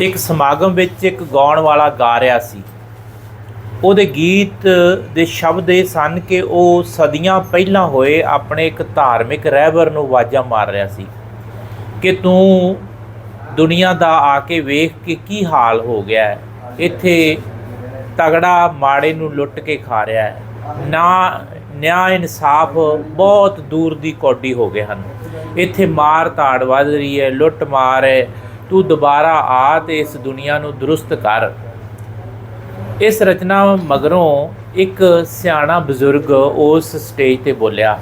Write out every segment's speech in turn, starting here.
ਇੱਕ ਸਮਾਗਮ ਵਿੱਚ ਇੱਕ ਗਾਉਣ ਵਾਲਾ ਗਾ ਰਿਹਾ ਸੀ। ਉਹਦੇ ਗੀਤ ਦੇ ਸ਼ਬਦ ਇਹ ਸਨ ਕਿ ਉਹ ਸਦੀਆਂ ਪਹਿਲਾਂ ਹੋਏ ਆਪਣੇ ਇੱਕ ਧਾਰਮਿਕ ਰਹਿਬਰ ਨੂੰ ਆਵਾਜ਼ਾਂ ਮਾਰ ਰਿਹਾ ਸੀ ਕਿ ਤੂੰ ਦੁਨੀਆ ਦਾ ਆ ਕੇ ਵੇਖ ਕਿ ਕੀ ਹਾਲ ਹੋ ਗਿਆ ਹੈ। ਇੱਥੇ ਤਗੜਾ ਮਾੜੇ ਨੂੰ ਲੁੱਟ ਕੇ ਖਾ ਰਿਹਾ ਹੈ। ਨਾ, ਨਿਆਂ ਇਨਸਾਫ ਬਹੁਤ ਦੂਰ ਦੀ ਕੌਡੀ ਹੋ ਗਏ ਹਨ। ਇੱਥੇ ਮਾਰ ਤਾੜ ਵੱਧ ਰਹੀ ਹੈ ਲੁੱਟ ਮਾਰ ਹੈ। ਤੂੰ ਦੁਬਾਰਾ ਆ ਤੇ ਇਸ ਦੁਨੀਆ ਨੂੰ ਦਰੁਸਤ ਕਰ। ਇਸ ਰਚਨਾ ਮਗਰੋਂ ਇੱਕ ਸਿਆਣਾ ਬਜ਼ੁਰਗ ਉਸ ਸਟੇਜ ਤੇ ਬੋਲਿਆ।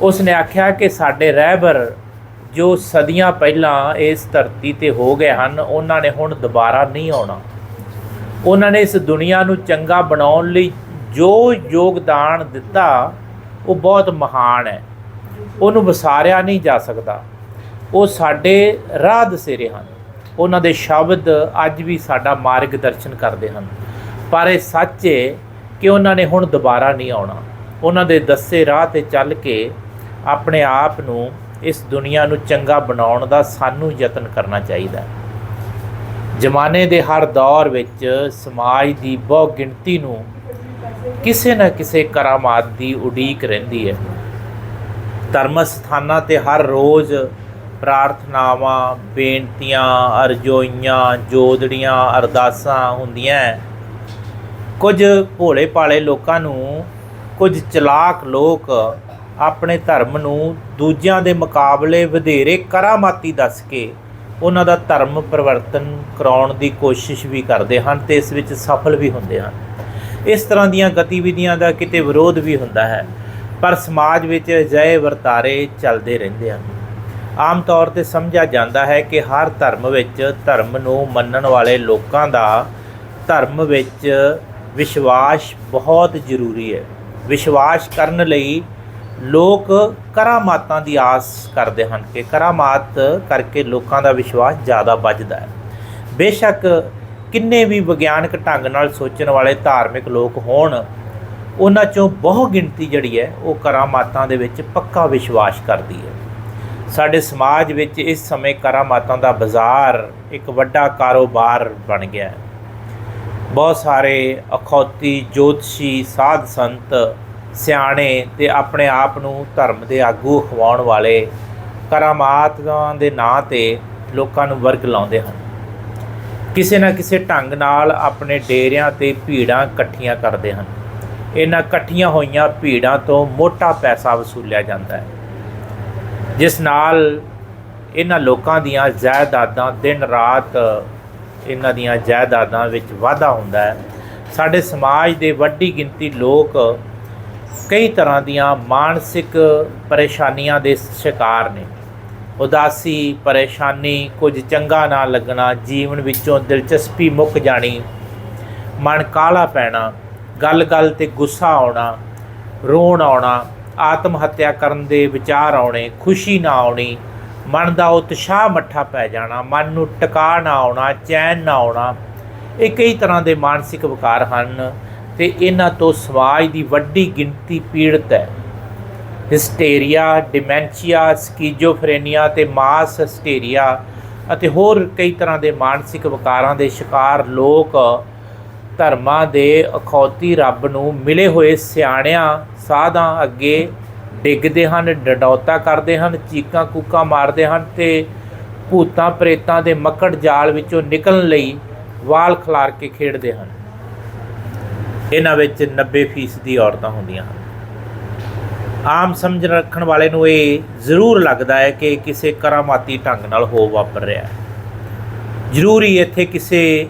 ਉਸ ਨੇ ਆਖਿਆ ਕਿ ਸਾਡੇ ਰਹਿਬਰ ਜੋ ਸਦੀਆਂ ਪਹਿਲਾਂ ਇਸ ਧਰਤੀ ਤੇ ਹੋ ਗਏ ਹਨ, ਉਹਨਾਂ ਨੇ ਹੁਣ ਦੁਬਾਰਾ ਨਹੀਂ ਆਉਣਾ। ਉਹਨਾਂ ਨੇ ਇਸ ਦੁਨੀਆ ਨੂੰ ਚੰਗਾ ਬਣਾਉਣ ਲਈ ਜੋ ਯੋਗਦਾਨ ਦਿੱਤਾ, ਉਹ ਬਹੁਤ ਮਹਾਨ ਹੈ। ਉਹਨੂੰ ਵਿਸਾਰਿਆ ਨਹੀਂ ਜਾ ਸਕਦਾ। ਉਹ ਸਾਡੇ ਰਾਹ ਦਸੇਰੇ ਹਨ। ਉਹਨਾਂ ਦੇ ਸ਼ਬਦ ਅੱਜ ਵੀ ਸਾਡਾ ਮਾਰਗਦਰਸ਼ਨ ਕਰਦੇ ਹਨ। ਪਰ ਇਹ ਸੱਚ ਹੈ ਕਿ ਉਹਨਾਂ ਨੇ ਹੁਣ ਦੁਬਾਰਾ ਨਹੀਂ ਆਉਣਾ। ਉਹਨਾਂ ਦੇ ਦੱਸੇ ਰਾਹ ਤੇ ਚੱਲ ਕੇ ਆਪਣੇ ਆਪ ਨੂੰ ਇਸ ਦੁਨੀਆ ਨੂੰ ਚੰਗਾ ਬਣਾਉਣ ਦਾ ਸਾਨੂੰ ਯਤਨ ਕਰਨਾ ਚਾਹੀਦਾ ਜ਼ਮਾਨੇ ਦੇ ਹਰ ਦੌਰ ਵਿੱਚ ਸਮਾਜ ਦੀ ਬਹੁ ਗਿਣਤੀ ਨੂੰ ਕਿਸੇ ਨਾ ਕਿਸੇ ਕਰਾਮਾਤ ਦੀ ਉਡੀਕ ਰਹਿੰਦੀ ਹੈ। ਧਰਮ ਸਥਾਨਾਂ ਤੇ ਹਰ ਰੋਜ਼ ਪ੍ਰਾਰਥਨਾਵਾਂ, ਬੇਨਤੀਆਂ, ਅਰਜ਼ੋਈਆਂ, ਜੋਦੜੀਆਂ, ਅਰਦਾਸਾਂ ਹੁੰਦੀਆਂ ਕੁਝ ਭੋਲੇ ਭਾਲੇ ਲੋਕਾਂ ਨੂੰ, ਕੁਝ ਚਲਾਕ ਲੋਕ ਆਪਣੇ ਧਰਮ ਨੂੰ ਦੂਜਿਆਂ ਦੇ ਮੁਕਾਬਲੇ ਵਧੇਰੇ ਕਰਾਮਾਤੀ ਦੱਸ ਕੇ ਉਹਨਾਂ ਦਾ ਧਰਮ ਪਰਿਵਰਤਨ ਕਰਾਉਣ ਦੀ ਕੋਸ਼ਿਸ਼ ਵੀ ਕਰਦੇ ਹਨ ਤੇ ਇਸ ਵਿੱਚ ਸਫਲ ਵੀ ਹੁੰਦੇ ਹਨ। ਇਸ ਤਰ੍ਹਾਂ ਦੀਆਂ ਗਤੀਵਿਧੀਆਂ ਦਾ ਕਿਤੇ ਵਿਰੋਧ ਵੀ ਹੁੰਦਾ ਹੈ, ਪਰ ਸਮਾਜ ਵਿੱਚ ਅਜਿਹੇ ਵਰਤਾਰੇ ਚੱਲਦੇ ਰਹਿੰਦੇ ਹਨ। ਆਮ ਤੌਰ ਤੇ ਸਮਝਿਆ ਜਾਂਦਾ ਹੈ ਕਿ ਹਰ ਧਰਮ ਵਿੱਚ ਧਰਮ ਨੂੰ ਮੰਨਣ ਵਾਲੇ ਲੋਕਾਂ ਦਾ ਧਰਮ ਵਿੱਚ ਵਿਸ਼ਵਾਸ ਬਹੁਤ ਜ਼ਰੂਰੀ ਹੈ। ਵਿਸ਼ਵਾਸ ਕਰਨ ਲਈ ਲੋਕ ਕਰਾਮਾਤਾਂ ਦੀ ਆਸ ਕਰਦੇ ਹਨ ਕਿ ਕਰਾਮਾਤ ਕਰਕੇ ਲੋਕਾਂ ਦਾ ਵਿਸ਼ਵਾਸ ਜ਼ਿਆਦਾ ਵੱਜਦਾ ਹੈ। ਬੇਸ਼ੱਕ ਕਿੰਨੇ ਵੀ ਵਿਗਿਆਨਕ ਢੰਗ ਨਾਲ ਸੋਚਣ ਵਾਲੇ ਧਾਰਮਿਕ ਲੋਕ ਹੋਣ, ਉਹਨਾਂ ਚੋਂ ਬਹੁ ਗਿਣਤੀ ਜਿਹੜੀ ਹੈ, ਉਹ ਕਰਾਮਾਤਾਂ ਦੇ ਵਿੱਚ ਪੱਕਾ ਵਿਸ਼ਵਾਸ ਕਰਦੀ ਹੈ। ਸਾਡੇ ਸਮਾਜ ਵਿੱਚ ਇਸ ਸਮੇਂ ਕਰਾਮਾਤਾਂ ਦਾ ਬਾਜ਼ਾਰ ਇੱਕ ਵੱਡਾ ਕਾਰੋਬਾਰ ਬਣ ਗਿਆ ਹੈ। ਬਹੁਤ ਸਾਰੇ ਅਖੌਤੀ, ਜੋਤਸ਼ੀ, ਸਾਧ ਸੰਤ ਸਿਆਣੇ ਤੇ ਆਪਣੇ ਆਪ ਨੂੰ ਧਰਮ ਦੇ ਆਗੂ ਖਵਾਉਣ ਵਾਲੇ ਕਰਾਮਾਤਾਂ ਦੇ ਨਾਂ ਤੇ ਲੋਕਾਂ ਨੂੰ ਵਰਗ ਲਾਉਂਦੇ ਹਨ। ਕਿਸੇ ਨਾ ਕਿਸੇ ਢੰਗ ਨਾਲ ਆਪਣੇ ਡੇਰਿਆਂ ਤੇ ਭੀੜਾਂ ਇਕੱਠੀਆਂ ਕਰਦੇ ਹਨ। ਇਹਨਾਂ ਇਕੱਠੀਆਂ ਹੋਈਆਂ ਭੀੜਾਂ ਤੋਂ ਮੋਟਾ ਪੈਸਾ ਵਸੂਲਿਆ ਜਾਂਦਾ ਹੈ। ਜਿਸ ਨਾਲ ਇਹਨਾਂ ਲੋਕਾਂ ਦੀਆਂ ਜਾਇਦਾਦਾਂ ਦਿਨ ਰਾਤ ਇਹਨਾਂ ਦੀਆਂ ਜਾਇਦਾਦਾਂ ਵਿੱਚ ਵਾਧਾ ਹੁੰਦਾ ਹੈ। ਸਾਡੇ ਸਮਾਜ ਦੇ ਵੱਡੀ ਗਿਣਤੀ ਲੋਕ ਕਈ ਤਰ੍ਹਾਂ ਦੀਆਂ ਮਾਨਸਿਕ ਪਰੇਸ਼ਾਨੀਆਂ ਦੇ ਸ਼ਿਕਾਰ ਨੇ। ਉਦਾਸੀ, ਪਰੇਸ਼ਾਨੀ, ਕੁਝ ਚੰਗਾ ਨਾ ਲੱਗਣਾ, ਜੀਵਨ ਵਿੱਚੋਂ ਦਿਲਚਸਪੀ ਮੁੱਕ ਜਾਣੀ, ਮਨ ਕਾਲਾ ਪੈਣਾ, ਗੱਲ-ਗੱਲ ਤੇ ਗੁੱਸਾ ਆਉਣਾ, ਰੋਣ ਆਉਣਾ ਆਤਮ ਹੱਤਿਆ ਕਰਨ ਦੇ ਵਿਚਾਰ ਆਉਣੇ, ਖੁਸ਼ੀ ਨਾ ਆਉਣੀ, ਮਨ ਦਾ ਉਤਸ਼ਾਹ ਮੱਠਾ ਪੈ ਜਾਣਾ, ਮਨ ਨੂੰ ਟਿਕਾ ਨਾ ਆਉਣਾ, ਚੈਨ ਨਾ ਆਉਣਾ, ਇਹ ਕਈ ਤਰ੍ਹਾਂ ਦੇ ਮਾਨਸਿਕ ਵਿਕਾਰ ਹਨ ਤੇ ਇਹਨਾਂ ਤੋਂ ਸਮਾਜ ਦੀ ਵੱਡੀ ਗਿਣਤੀ ਪੀੜਤ ਹੈ। ਹਿਸਟੇਰੀਆ, ਡਿਮੈਂਸ਼ੀਆ, ਸਕਿਜ਼ੋਫਰੇਨੀਆ ਤੇ ਮਾਸ ਹਿਸਟੇਰੀਆ ਅਤੇ ਹੋਰ ਕਈ ਤਰ੍ਹਾਂ ਦੇ ਮਾਨਸਿਕ ਵਿਕਾਰਾਂ ਦੇ ਸ਼ਿਕਾਰ ਲੋਕ ਧਰਮਾਂ ਦੇ ਅਖੌਤੀ ਰੱਬ ਨੂੰ ਮਿਲੇ ਹੋਏ ਸਿਆਣਿਆਂ, ਸਾਧਾਂ ਅੱਗੇ ਡਿੱਗਦੇ ਹਨ, ਡਡੌਤਾ ਕਰਦੇ ਹਨ, ਚੀਕਾਂ ਕੂਕਾਂ ਮਾਰਦੇ ਹਨ ਤੇ ਭੂਤਾਂ ਪ੍ਰੇਤਾਂ ਦੇ ਮੱਕੜ ਜਾਲ ਵਿੱਚੋਂ ਨਿਕਲਣ ਲਈ ਵਾਲ ਖਿਲਾਰ ਕੇ ਖੇਡਦੇ ਹਨ। ਇਹਨਾਂ ਵਿੱਚ 90% ਦੀ ਔਰਤਾਂ ਹੁੰਦੀਆਂ ਹਨ। ਆਮ ਸਮਝ ਰੱਖਣ ਵਾਲੇ ਨੂੰ ਇਹ ਜ਼ਰੂਰ ਲੱਗਦਾ ਹੈ ਕਿ ਕਿਸੇ ਕਰਾਮਾਤੀ ਢੰਗ ਨਾਲ ਹੋ ਵਾਪਰ ਰਿਹਾ ਹੈ। ਜ਼ਰੂਰੀ ਇੱਥੇ ਕਿਸੇ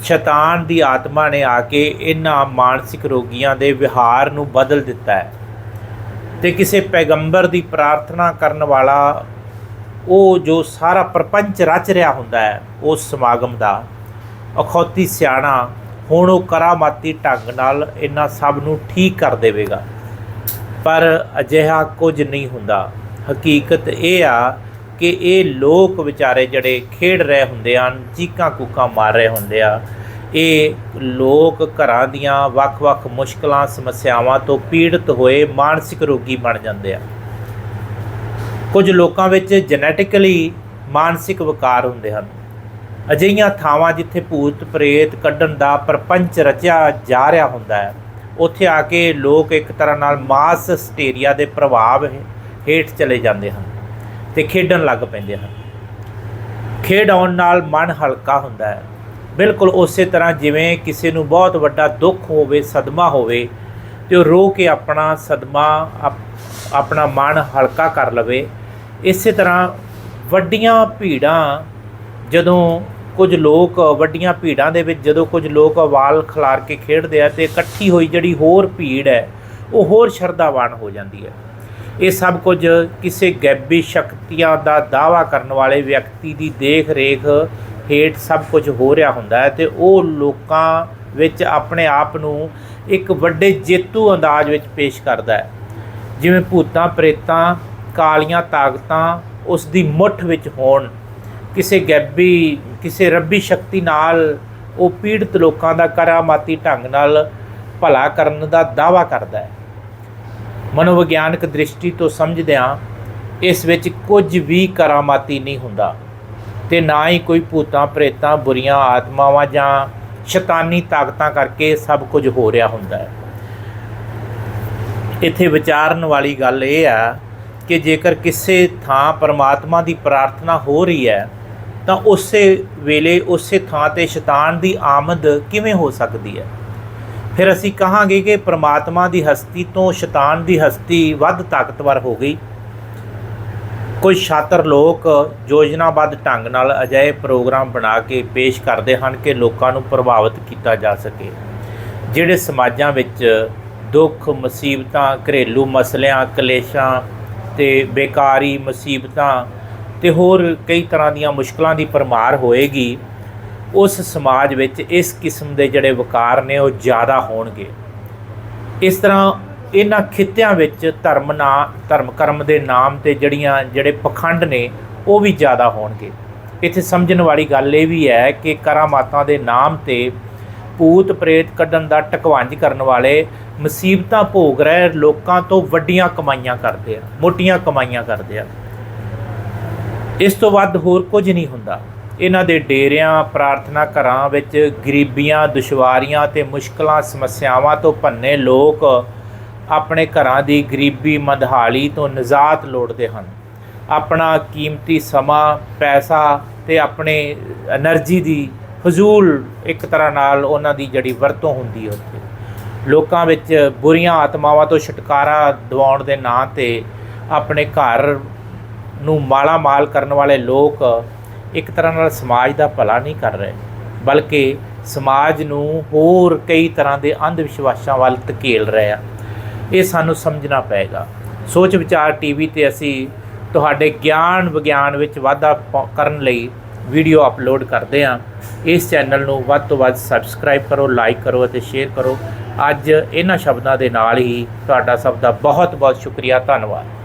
ਸ਼ੈਤਾਨ ਦੀ ਆਤਮਾ ਨੇ ਆ ਕੇ ਇਹਨਾਂ ਮਾਨਸਿਕ ਰੋਗੀਆਂ ਦੇ ਵਿਹਾਰ ਨੂੰ ਬਦਲ ਦਿੱਤਾ ਹੈ। ਤੇ ਕਿਸੇ ਪੈਗੰਬਰ ਦੀ ਪ੍ਰਾਰਥਨਾ ਕਰਨ ਵਾਲਾ ਉਹ ਜੋ ਸਾਰਾ ਪ੍ਰਪੰਚ ਰਚ ਰਿਹਾ ਹੁੰਦਾ ਹੈ, ਉਸ ਸਮਾਗਮ ਦਾ ਅਖੌਤੀ ਸਿਆਣਾ ਹੁਣ ਉਹ ਕਰਾਮਾਤੀ ਢੰਗ ਨਾਲ ਇਹਨਾਂ ਸਭ ਨੂੰ ਠੀਕ ਕਰ ਦੇਵੇਗਾ। ਪਰ ਅਜਿਹਾ ਕੁਝ ਨਹੀਂ ਹੁੰਦਾ। ਹਕੀਕਤ ਇਹ ਆ ਕਿ ਇਹ ਲੋਕ ਵਿਚਾਰੇ ਜਿਹੜੇ ਖੇਡ ਰਹੇ ਹੁੰਦੇ ਹਨ, ਚੀਕਾਂ ਕੂਕਾਂ ਮਾਰ ਰਹੇ ਹੁੰਦੇ ਆ, ਇਹ ਲੋਕ ਘਰਾਂ ਦੀਆਂ ਵੱਖ-ਵੱਖ ਮੁਸ਼ਕਲਾਂ, ਸਮੱਸਿਆਵਾਂ ਤੋਂ ਪੀੜਤ ਹੋਏ ਮਾਨਸਿਕ ਰੋਗੀ ਬਣ ਜਾਂਦੇ ਆ। ਕੁਝ ਲੋਕਾਂ ਵਿੱਚ ਜੈਨੇਟਿਕਲੀ ਮਾਨਸਿਕ ਵਿਕਾਰ ਹੁੰਦੇ ਹਨ। ਅਜਿਹੀਆਂ ਥਾਵਾਂ ਜਿੱਥੇ ਭੂਤ ਪ੍ਰੇਤ ਕੱਢਣ ਦਾ ਪ੍ਰਪੰਚ ਰਚਿਆ ਜਾ ਰਿਹਾ ਹੁੰਦਾ ਹੈ, ਉੱਥੇ ਆ ਕੇ ਲੋਕ ਇੱਕ ਤਰ੍ਹਾਂ ਨਾਲ ਮਾਸ ਸਟੇਰੀਆ ਦੇ ਪ੍ਰਭਾਵ ਹੇਠ ਚਲੇ ਜਾਂਦੇ ਹਨ। ਤੇ ਖੇਡਣ ਲੱਗ ਪੈਂਦੇ ਹਨ। ਖੇਡ ਆਉਣ ਨਾਲ ਮਨ ਹਲਕਾ ਹੁੰਦਾ ਹੈ। ਬਿਲਕੁਲ ਉਸੇ ਤਰ੍ਹਾਂ ਜਿਵੇਂ ਕਿਸੇ ਨੂੰ ਬਹੁਤ ਵੱਡਾ ਦੁੱਖ ਹੋਵੇ, ਸਦਮਾ ਹੋਵੇ, ਤੇ ਉਹ ਰੋ ਕੇ ਆਪਣਾ ਸਦਮਾ, ਆਪ- ਆਪਣਾ ਮਨ ਹਲਕਾ ਕਰ ਲਵੇ। ਇਸੇ ਤਰ੍ਹਾਂ ਵੱਡੀਆਂ ਭੀੜਾਂ, ਜਦੋਂ ਕੁਝ ਲੋਕ ਵੱਡੀਆਂ ਭੀੜਾਂ ਦੇ ਵਿੱਚ, ਜਦੋਂ ਕੁਝ ਲੋਕ ਵਾਲ ਖਿਲਾਰ ਕੇ ਖੇਡਦੇ ਆ ਤੇ ਇਕੱਠੀ ਹੋਈ ਜਿਹੜੀ ਹੋਰ ਭੀੜ ਹੈ, ਉਹ ਹੋਰ ਸ਼ਰਧਾਵਾਨ ਹੋ ਜਾਂਦੀ ਹੈ। ਇਹ ਸਭ ਕੁਝ ਕਿਸੇ ਗੈਬੀ ਸ਼ਕਤੀਆਂ ਦਾ ਦਾਵਾ ਕਰਨ ਵਾਲੇ ਵਿਅਕਤੀ ਦੀ ਦੇਖ ਰੇਖ ਹੇਠ ਸਭ ਕੁਝ ਹੋ ਰਿਹਾ ਹੁੰਦਾ ਹੈ ਤੇ ਉਹ ਲੋਕਾਂ ਵਿੱਚ ਆਪਣੇ ਆਪ ਨੂੰ ਇੱਕ ਵੱਡੇ ਜੇਤੂ ਅੰਦਾਜ਼ ਵਿੱਚ ਪੇਸ਼ ਕਰਦਾ ਹੈ। ਜਿਵੇਂ ਭੂਤਾਂ, ਪ੍ਰੇਤਾਂ, ਕਾਲੀਆਂ ਤਾਕਤਾਂ ਉਸ ਦੀ ਮੁੱਠ ਵਿੱਚ ਹੋਣ। ਕਿਸੇ ਗੈਬੀ, ਕਿਸੇ ਰੱਬੀ ਸ਼ਕਤੀ ਨਾਲ ਉਹ ਪੀੜਤ ਲੋਕਾਂ ਦਾ ਕਰਾਮਾਤੀ ਢੰਗ ਨਾਲ ਭਲਾ ਕਰਨ ਦਾ ਦਾਵਾ ਕਰਦਾ ਹੈ। ਮਨੋਵਿਗਿਆਨਕ ਦ੍ਰਿਸ਼ਟੀ ਤੋਂ ਸਮਝਦਿਆਂ ਇਸ ਵਿੱਚ ਕੁਝ ਵੀ ਕਰਾਮਾਤੀ ਨਹੀਂ ਹੁੰਦਾ ਤੇ ਨਾ ਹੀ ਕੋਈ ਭੂਤਾਂ, ਪ੍ਰੇਤਾਂ, ਬੁਰੀਆਂ ਆਤਮਾਵਾਂ ਜਾਂ ਸ਼ੈਤਾਨੀ ਤਾਕਤਾਂ ਕਰਕੇ ਸਭ ਕੁਝ ਹੋ ਰਿਹਾ ਹੁੰਦਾ ਹੈ। ਇੱਥੇ ਵਿਚਾਰਨ ਵਾਲੀ ਗੱਲ ਇਹ ਆ ਕਿ ਜੇਕਰ ਕਿਸੇ ਥਾਂ ਪਰਮਾਤਮਾ ਦੀ ਪ੍ਰਾਰਥਨਾ ਹੋ ਰਹੀ ਹੈ, ਤਾਂ ਉਸੇ ਵੇਲੇ ਉਸੇ ਥਾਂ ਤੇ ਸ਼ੈਤਾਨ ਦੀ ਆਮਦ ਕਿਵੇਂ ਹੋ ਸਕਦੀ ਹੈ? ਫਿਰ ਅਸੀਂ ਕਹਾਂਗੇ ਕਿ ਪ੍ਰਮਾਤਮਾ ਦੀ ਹਸਤੀ ਤੋਂ ਸ਼ੈਤਾਨ ਦੀ ਹਸਤੀ ਵੱਧ ਤਾਕਤਵਰ ਹੋ ਗਈ। ਕੁਝ ਛਾਤਰ ਲੋਕ ਯੋਜਨਾਬੱਧ ਢੰਗ ਨਾਲ ਅਜਿਹੇ ਪ੍ਰੋਗਰਾਮ ਬਣਾ ਕੇ ਪੇਸ਼ ਕਰਦੇ ਹਨ ਕਿ ਲੋਕਾਂ ਨੂੰ ਪ੍ਰਭਾਵਿਤ ਕੀਤਾ ਜਾ ਸਕੇ, ਜਿਹੜੇ ਸਮਾਜਾਂ ਵਿੱਚ ਦੁੱਖ, ਮੁਸੀਬਤਾਂ, ਘਰੇਲੂ ਮਸਲਿਆਂ, ਕਲੇਸ਼ਾਂ ਤੇ ਬੇਕਾਰੀ ਮੁਸੀਬਤਾਂ ਤੇ ਹੋਰ ਕਈ ਤਰ੍ਹਾਂ ਦੀਆਂ ਮੁਸ਼ਕਲਾਂ ਦੀ ਪਰਮਾਰ ਹੋਏਗੀ ਉਸ ਸਮਾਜ ਵਿੱਚ ਇਸ ਕਿਸਮ ਦੇ ਜਿਹੜੇ ਵਕਾਰ ਨੇ ਉਹ ਜ਼ਿਆਦਾ ਹੋਣਗੇ। ਇਸ ਤਰ੍ਹਾਂ ਇਹਨਾਂ ਖਿੱਤਿਆਂ ਵਿੱਚ ਧਰਮ ਨਾ, ਧਰਮ ਕਰਮ ਦੇ ਨਾਮ ਤੇ ਜਿਹੜੀਆਂ, ਜਿਹੜੇ ਪਖੰਡ ਨੇ, ਉਹ ਵੀ ਜ਼ਿਆਦਾ ਹੋਣਗੇ। ਇੱਥੇ ਸਮਝਣ ਵਾਲੀ ਗੱਲ ਇਹ ਵੀ ਹੈ ਕਿ ਕਰਾਮਾਤਾਂ ਦੇ ਨਾਮ ਤੇ ਭੂਤ ਪ੍ਰੇਤ ਕੱਢਣ ਦਾ ਟਕਵੰਜ ਕਰਨ ਵਾਲੇ ਮੁਸੀਬਤਾਂ ਭੋਗ ਰਹੇ ਲੋਕਾਂ ਤੋਂ ਵੱਡੀਆਂ ਕਮਾਈਆਂ ਕਰਦੇ ਆ, ਮੋਟੀਆਂ ਕਮਾਈਆਂ ਕਰਦੇ ਆ। ਇਸ ਤੋਂ ਵੱਧ ਹੋਰ ਕੁਝ ਨਹੀਂ ਹੁੰਦਾ। ਇਹਨਾਂ ਦੇ ਡੇਰਿਆਂ, ਪ੍ਰਾਰਥਨਾ ਘਰਾਂ ਵਿੱਚ ਗਰੀਬੀਆਂ, ਦੁਸ਼ਵਾਰੀਆਂ ਤੇ ਮੁਸ਼ਕਲਾਂ, ਸਮੱਸਿਆਵਾਂ ਤੋਂ ਭੰਨੇ ਲੋਕ ਆਪਣੇ ਘਰਾਂ ਦੀ ਗਰੀਬੀ ਮਦਹਾਲੀ ਤੋਂ ਨਜ਼ਾਤ ਲੋੜਦੇ ਹਨ। ਆਪਣਾ ਕੀਮਤੀ ਸਮਾਂ, ਪੈਸਾ ਤੇ ਆਪਣੇ એનર્ਜੀ ਦੀ ਫਜ਼ੂਲ ਇੱਕ ਤਰ੍ਹਾਂ ਨਾਲ ਉਹਨਾਂ ਦੀ ਜਿਹੜੀ ਵਰਤੋਂ ਹੁੰਦੀ ਹੈ ਉੱਥੇ। ਲੋਕਾਂ ਵਿੱਚ ਬੁਰੀਆਂ ਆਤਮਾਵਾਂ ਤੋਂ ਛੁਟਕਾਰਾ ਦਿਵਾਉਣ ਦੇ ਨਾਂ ਤੇ ਆਪਣੇ ਘਰ ਨੂੰ ਮਾਲਾ ਮਾਲ ਕਰਨ ਵਾਲੇ ਲੋਕ ਇੱਕ ਤਰ੍ਹਾਂ ਨਾਲ ਸਮਾਜ ਦਾ ਭਲਾ ਨਹੀਂ ਕਰ ਰਹੇ, ਬਲਕਿ ਸਮਾਜ ਨੂੰ ਹੋਰ ਕਈ ਤਰ੍ਹਾਂ ਦੇ ਅੰਧ ਵਿਸ਼ਵਾਸਾਂ ਵੱਲ ਧਕੇਲ ਰਹੇ ਆ। ਇਹ ਸਾਨੂੰ ਸਮਝਣਾ ਪਏਗਾ। ਸੋਚ ਵਿਚਾਰ ਟੀਵੀ ਤੇ ਅਸੀਂ ਤੁਹਾਡੇ ਗਿਆਨ ਵਿਗਿਆਨ ਵਿੱਚ ਵਾਧਾ ਪ- ਕਰਨ ਲਈ ਵੀਡੀਓ ਅਪਲੋਡ ਕਰਦੇ ਹਾਂ। ਇਸ ਚੈਨਲ ਨੂੰ ਵੱਧ ਤੋਂ ਵੱਧ ਸਬਸਕ੍ਰਾਈਬ ਕਰੋ, ਲਾਈਕ ਕਰੋ ਅਤੇ ਸ਼ੇਅਰ ਕਰੋ। ਅੱਜ ਇਹਨਾਂ ਸ਼ਬਦਾਂ ਦੇ ਨਾਲ ਹੀ ਤੁਹਾਡਾ ਸਭ ਦਾ ਬਹੁਤ ਬਹੁਤ ਸ਼ੁਕਰੀਆ। ਧੰਨਵਾਦ।